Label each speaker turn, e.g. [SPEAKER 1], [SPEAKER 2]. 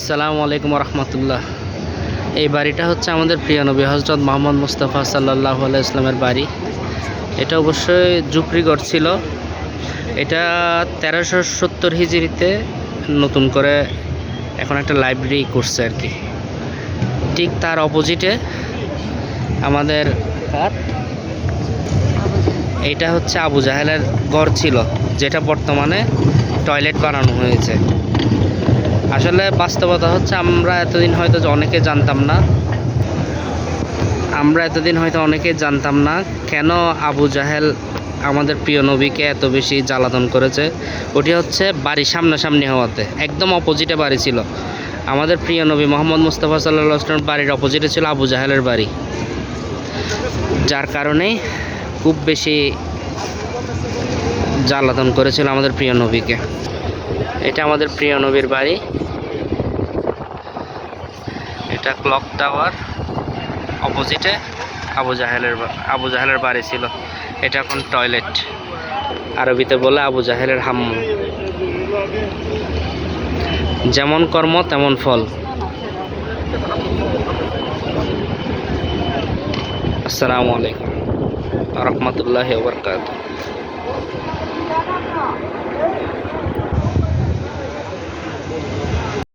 [SPEAKER 1] আসসালামু আলাইকুম রহমতুল্লাহ এই বাড়িটা হচ্ছে আমাদের প্রিয় নবী হজরত মোহাম্মদ মুস্তাফা সাল্লাহ ইসলামের বাড়ি। এটা অবশ্যই জুপরিগড় ছিল। এটা তেরোশো সত্তর হিজড়িতে নতুন করে এখন একটা লাইব্রেরি করছে আর কি। ঠিক তার অপোজিটে আমাদের কার এইটা হচ্ছে আবু জাহেলের ঘর ছিল, যেটা বর্তমানে টয়লেট বানানো হয়েছে। আসলে বাস্তবতা হচ্ছে আমরা এতদিন হয়তো অনেকে জানতাম না। আমরা এতদিন হয়তো অনেকে জানতাম না কেন আবু জাহেল আমাদের প্রিয় নবীকে এত বেশি জ্বালাতন করেছে। ওটি হচ্ছে বাড়ির সামনাসামনি হওয়াতে, একদম অপোজিটে বাড়ি ছিল। আমাদের প্রিয় নবী মোহাম্মদ মুস্তাফা সাল্লাহ বাড়ির অপোজিটে ছিল আবু জাহেলের বাড়ি। যার কারণেই খুব বেশি জ্বালাতন করেছিল আমাদের প্রিয় নবীকে। এটা আমাদের প্রিয় নবীর বাড়ি। এটা ক্লক টাওয়ার অপোজিটে আবু জাহেলের আবু জাহেলের বাড়ি ছিল। এটা এখন টয়লেট আরবিতে বলে আবু জাহেলের হাম্ম। যেমন কর্ম, তেমন ফল। আসসালামু আলাইকুম। রহমতুল্লাহ বরকাত